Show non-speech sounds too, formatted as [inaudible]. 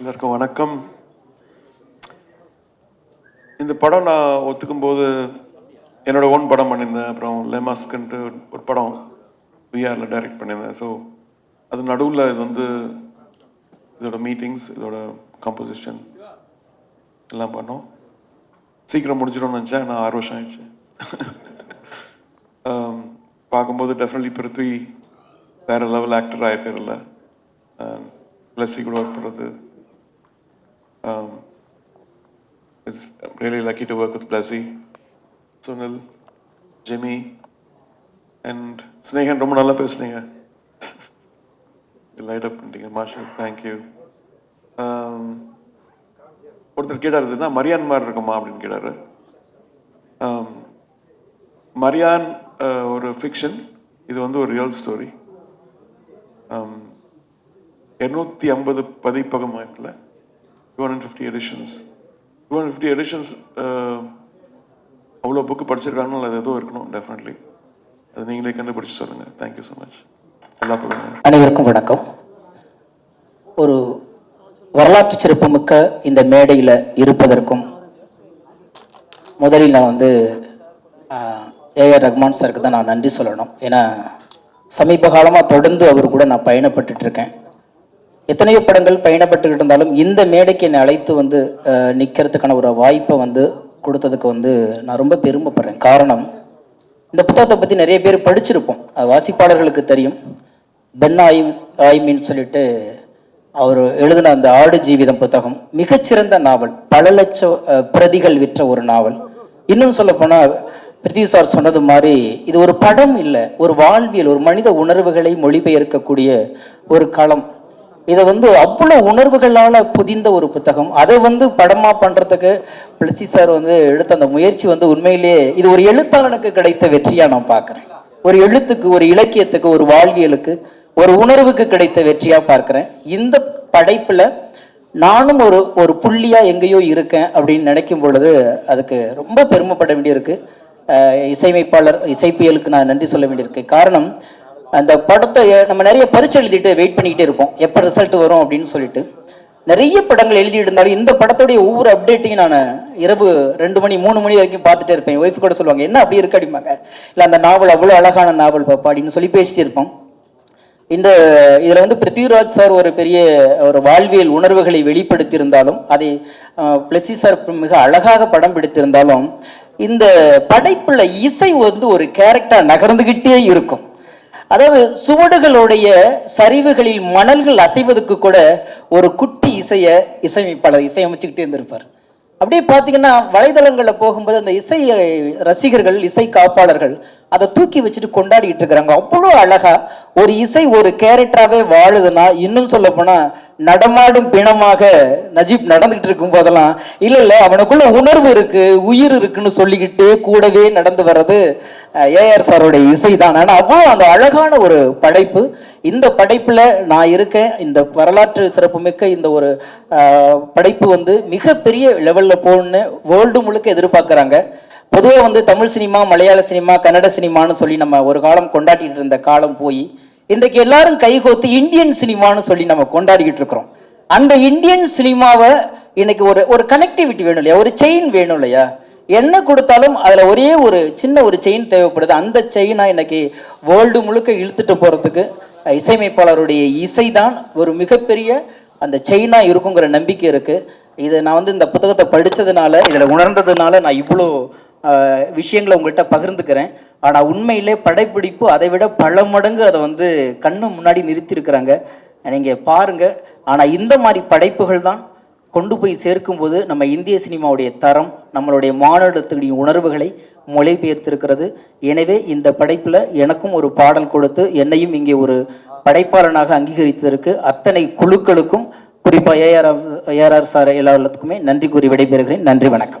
எல்லாருக்கும் வணக்கம். இந்த படம் நான் ஒத்துக்கும் போது என்னோட ஓன் படம் பண்ணியிருந்தேன். அப்புறம் லெமாஸ்க்குன்ட்டு ஒரு படம் விஆரில் டைரக்ட் பண்ணியிருந்தேன். ஸோ அது நடுவில் இது வந்து இதோட மீட்டிங்ஸ் இதோட கம்போசிஷன் எல்லாம் பண்ணோம். சீக்கிரம் முடிஞ்சிடும்னு நினச்சேன். நான் ஆறு வருஷம் ஆயிடுச்சு. [laughs] பார்க்கும்போது டெஃபினெட்லி பிருத்வி வேற லெவல் ஆக்டர் ஆகிட்டார்ல பிளஸ்ஸி கூட ஒர்க் பண்ணுறது Um, it's really lucky to work with Blasi, Sunil, Jimmy, and Snehan. ரொம்ப நல்லா பேசுனீங்க. [laughs] லைட் அப் பண்ணிட்டீங்க. மார்ஷல் தேங்க்யூ um, ஒருத்தர் கேட்டார் இதுனா மரியான் மாதிரி இருக்குமா அப்படின்னு கேட்டார். Um, மரியான் ஒரு ஃபிக்ஷன் இது வந்து ஒரு ரியல் ஸ்டோரி um, இரநூத்தி ஐம்பது பதிப்பகம் இருக்குல்ல. Two hundred fifty editions two hundred fifty editions அவ்வளோ புக்கு படிச்சிருக்காங்கன்னு அது ஏதோ இருக்கணும் டெஃபினெட்லி அது நீங்களே கண்டுபிடிச்சு சொல்லுங்கள் தேங்க்யூ ஸோ மச் எல்லா அனைவருக்கும் வணக்கம். ஒரு வரலாற்று சிறப்புமிக்க இந்த மேடையில் இருப்பதற்கும் முதலில் நான் வந்து ஏஆர் ரஹ்மான் சாருக்கு தான் நான் நன்றி சொல்லணும். ஏன்னா சமீப காலமாக தொடர்ந்து அவர் கூட நான் பயணப்பட்டுட்ருக்கேன் எத்தனையோ படங்கள் பயணப்பட்டுக்கிட்டு இருந்தாலும் இந்த மேடைக்கு என்னை அழைத்து வந்து நிற்கிறதுக்கான ஒரு வாய்ப்பை வந்து கொடுத்ததுக்கு வந்து நான் ரொம்ப பெருமைப்படுறேன். காரணம் இந்த புத்தகத்தை பற்றி நிறைய பேர் படிச்சிருப்போம். வாசிப்பாளர்களுக்கு தெரியும். பென் ஆய் ஆய்மின்னு சொல்லிட்டு அவர் எழுதின அந்த ஆடு ஜீவிதம் புத்தகம் மிகச்சிறந்த நாவல் பல லட்சம் பிரதிகள் விற்ற ஒரு நாவல். இன்னும் சொல்ல போனால் பிரித்திவி சார் சொன்னது மாதிரி இது ஒரு படம் இல்லை ஒரு வாழ்வியல் ஒரு மனித உணர்வுகளை மொழிபெயர்க்கக்கூடிய ஒரு களம். இதை வந்து அவ்வளோ உணர்வுகளால் புதிந்த ஒரு புத்தகம். அதை வந்து படமா பண்ணுறதுக்கு பிளசி சார் வந்து எடுத்த அந்த முயற்சி வந்து உண்மையிலேயே இது ஒரு எழுத்தாளனுக்கு கிடைத்த வெற்றியாக நான் பார்க்குறேன். ஒரு எழுத்துக்கு ஒரு இலக்கியத்துக்கு ஒரு வாழ்வியலுக்கு ஒரு உணர்வுக்கு கிடைத்த வெற்றியாக பார்க்குறேன். இந்த படைப்பில் நானும் ஒரு ஒரு புள்ளியாக எங்கேயோ இருக்கேன் அப்படின்னு நினைக்கும் பொழுது அதுக்கு ரொம்ப பெருமைப்பட வேண்டியிருக்கு. இசையமைப்பாளர் இசைப்பியலுக்கு நான் நன்றி சொல்ல வேண்டியிருக்கு. காரணம் அந்த படத்தை நம்ம நிறைய பரிச்சு எழுதிட்டு வெயிட் பண்ணிக்கிட்டே இருப்போம். எப்போ ரிசல்ட் வரும் அப்படின்னு சொல்லிட்டு. நிறைய படங்கள் எழுதிட்டு இருந்தாலும் இந்த படத்துடைய ஒவ்வொரு அப்டேட்டையும் நான் இரவு ரெண்டு மணி மூணு மணி வரைக்கும் பார்த்துட்டே இருப்பேன். ஒய்ஃப் கூட சொல்லுவாங்க என்ன அப்படி இருக்கு? அப்படிம்பாங்க. இல்லை அந்த நாவல் அவ்வளோ அழகான நாவல் பாப்பா அப்படின்னு சொல்லி பேசிட்டு இருப்போம். இந்த இதில் வந்து பிருத்திவிராஜ் சார் ஒரு பெரிய ஒரு வாழ்வியல் உணர்வுகளை வெளிப்படுத்தியிருந்தாலும் அதை பிளஸி சார் மிக அழகாக படம் பிடித்திருந்தாலும் இந்த படைப்பில் இசை வந்து ஒரு கேரக்டர் நகர்ந்துகிட்டே இருக்கும். அதாவது சுவடுகளுடைய சரிவுகளில் மணல்கள் அசைவதற்கு கூட ஒரு குட்டி இசையை இசையமைப்பாளர் இசையமைச்சுக்கிட்டே இருந்திருப்பார். அப்படியே பார்த்தீங்கன்னா வலைதளங்களில் போகும்போது அந்த இசை ரசிகர்கள் இசை காப்பாளர்கள் அதை தூக்கி வச்சுட்டு கொண்டாடிட்டு இருக்கிறாங்க. அவ்வளோ அழகா ஒரு இசை ஒரு கேரக்டராகவே வாழுதுன்னா இன்னும் சொல்ல போனால் நடமாடும் பிணமாக நஜீப் நடந்துகிட்டு இருக்கும் போதெல்லாம் இல்லை இல்லை அவனுக்குள்ள உணர்வு இருக்கு உயிர் இருக்குன்னு சொல்லிக்கிட்டு கூடவே நடந்து வர்றது ஏஆர் சாரோட இசை தான். ஆனால் அவ்வளோ அந்த அழகான ஒரு படைப்பு. இந்த படைப்பில் நான் இருக்கேன். இந்த வரலாற்று சிறப்புமிக்க இந்த ஒரு படைப்பு வந்து மிகப்பெரிய லெவலில் போகணும்னு வேர்ல்டு முழுக்க எதிர்பார்க்குறாங்க. பொதுவாக வந்து தமிழ் சினிமா மலையாள சினிமா கன்னட சினிமான்னு சொல்லி நம்ம ஒரு காலம் கொண்டாடிட்டு இருந்த காலம் போய் இன்றைக்கு எல்லாரும் கைகோத்து இந்தியன் சினிமான்னு சொல்லி நம்ம கொண்டாடிக்கிட்டு இருக்கிறோம். அந்த இந்தியன் சினிமாவை இன்னைக்கு ஒரு ஒரு கனெக்டிவிட்டி வேணும் இல்லையா? ஒரு செயின் வேணும் இல்லையா? என்ன கொடுத்தாலும் அதில் ஒரே ஒரு சின்ன ஒரு செயின் தேவைப்படுது. அந்த செயினாக இன்னைக்கு வேர்ல்டு முழுக்க இழுத்துட்டு போகிறதுக்கு இசையமைப்பாளருடைய இசை தான் ஒரு மிகப்பெரிய அந்த செயினாக இருக்குங்கிற நம்பிக்கை இருக்குது இதை நான் வந்து இந்த புத்தகத்தை படித்ததுனால இதில் உணர்ந்ததுனால நான் இவ்வளோ விஷயங்களை உங்கள்கிட்ட பகிர்ந்துக்கிறேன். ஆனால் உண்மையிலே படைப்பிடிப்பு அதை விட பல மடங்கு அதை வந்து கண்ணு முன்னாடி நிறுத்தியிருக்கிறாங்க. நீங்கள் பாருங்க. ஆனால் இந்த மாதிரி படைப்புகள் தான் கொண்டு போய் சேர்க்கும்போது நம்ம இந்திய சினிமாவுடைய தரம் நம்மளுடைய மாநிலத்துடைய உணர்வுகளை மொழிபெயர்த்திருக்கிறது. எனவே இந்த படைப்பில் எனக்கும் ஒரு பாடல் கொடுத்து என்னையும் இங்கே ஒரு படைப்பாளனாக அங்கீகரித்ததற்கு அத்தனை குழுக்களுக்கும் குறிப்பாக ஏஆர் ஏஆர்ஆர் சார் எல்லாத்துக்குமே நன்றி கூறி விடைபெறுகிறேன். நன்றி வணக்கம்.